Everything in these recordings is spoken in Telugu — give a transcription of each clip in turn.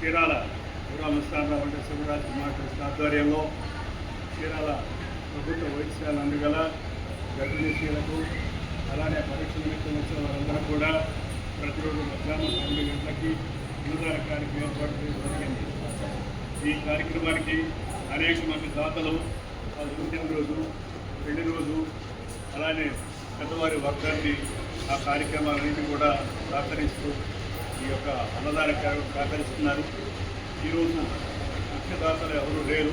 చీరాల గురాల ముస్తారావు అంటే శివరాజ్ కుమార్ కృష్ణ ఆధ్వర్యంలో చీరాల ప్రభుత్వ వైద్యశాల అందుగల గర్భిణీశీలకు అలానే పరీక్ష నిమిత్తం వచ్చిన వారందరూ కూడా ప్రతిరోజు మధ్యాహ్నం పన్నెండు గంటలకి అన్నదాన కార్యక్రమం ఏర్పాటు చేయడం జరిగింది. ఈ కార్యక్రమానికి అనేక మంది దాతలు ఉద్యమ రోజు పెళ్ళి రోజు అలానే పెద్దవారి వర్గాన్ని ఆ కార్యక్రమాలన్నింటి కూడా సహకరిస్తూ ఈ యొక్క అన్నదాన సహకరిస్తున్నారు. ఈరోజు ముఖ్యదాతలు ఎవరు లేరు.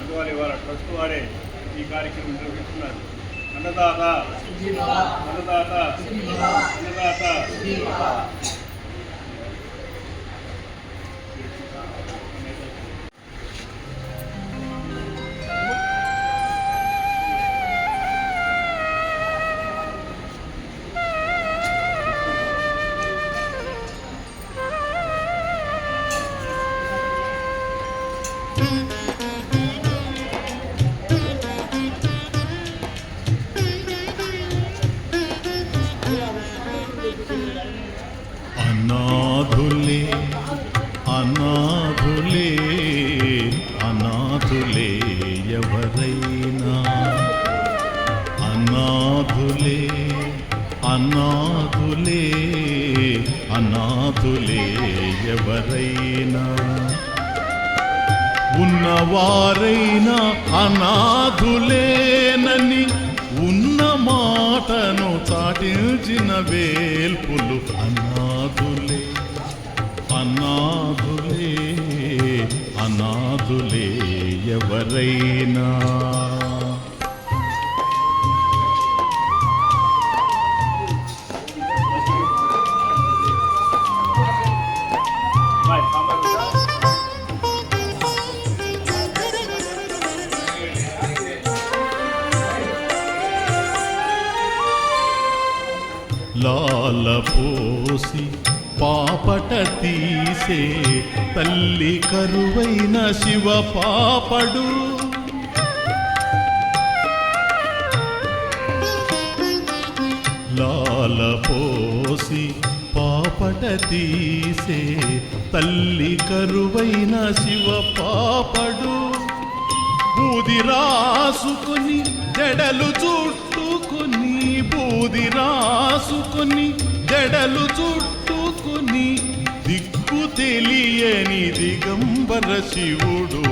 అందువల్ల ఇవాళ ట్రస్ట్ వారే ఈ కార్యక్రమం నిర్వహిస్తున్నారు. అన్నదాత అన్నదాత అన్నదాత. అనాథులే అనాథులే అనాథులే ఎవరైనా. అనాథులే అనాథులే అనాథులే ఎవరైనా. ఉన్నవారైనా అనాథులేనని మాటను చాటించిన వేల్పులు అనాథులే అనాథులే అనాథులే ఎవరైనా. లాల పోసి పాపట తీసే తల్లి కరువైన శివ పాపడు. లాల పోసి పాపట తీసే తల్లి కరువైన శివ పాపడు. బూది రాసుకొని జడలు చుట్టుకొని బూది రాసుకొని జడలు చుట్టుకొని దిక్కు తెలియని దిగంబర శివుడు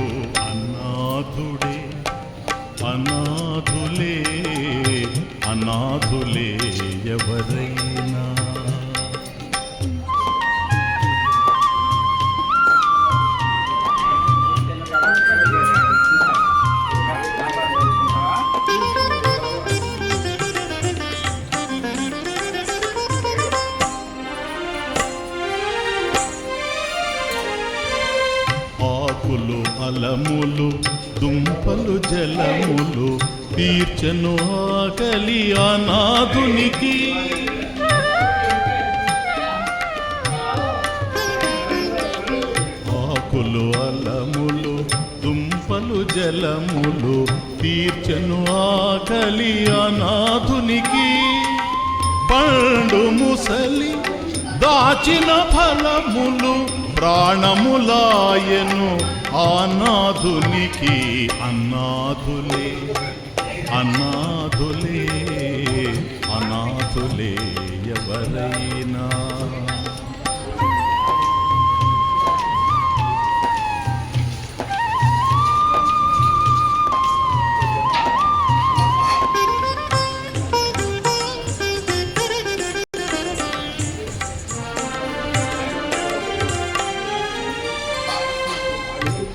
అనాథుడే అనాథులే అనాథులే ఎవరై ఫలములు అలములు దుంపలు జలములు తీర్చను ఆకలి అనాథునికి. ఆకులు అలములు దుంపలు జలములు తీర్చను ఆకలి అనాథునికి. పండు ముసలి దాచిన ఫలములు ప్రాణములాయను అనాథునికి అనాథులే అనాథులే అనాథులే ఎవరైనా.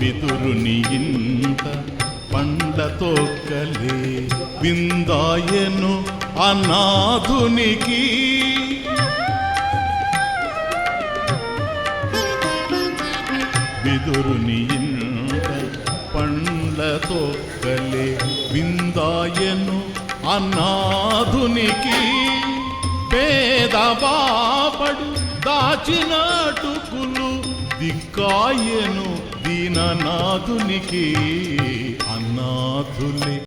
పితురుని ఇంత పండ్లతో కలే విందాయను అనాథునికి. విదురుని ఇంత పండ్లతో కలే విందాయను అనాథునికి. పేదవాపడు దాచినటుకులు దిక్కాయను దీననాథునికి అనాథులే